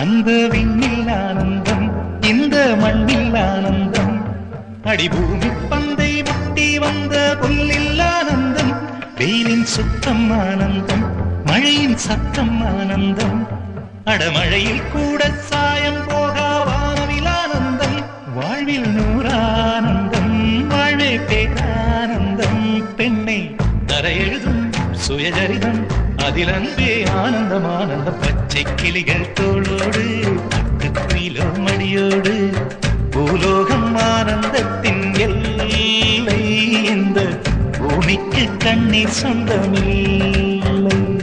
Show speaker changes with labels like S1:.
S1: அந்த விண்ணில் ஆனந்தம் இந்த மண்ணில் ஆனந்தம். அடிபூமி பந்தை முட்டி வந்த புல்லில் ஆனந்தம் வெயிலின் சுத்தம் ஆனந்தம் மழையின் சத்தம் ஆனந்தம். அடமழையில் கூட சாயம் போகா வானவில் ஆனந்தம் வாழ்வில் நூறானந்தம் வாழ்வே பேரானந்தம். பெண்ணை தர எழுதும் சுயசரிதம் அதில் அன்பே ஆனந்தம் ஆனந்த பச்சை கிளிகள் தோளோடு பட்டு மடியோடு பூலோகம் ஆனந்தத்தின் எல்லை இந்த பூமிக்கு கண்ணீர் சொந்தமில்லை.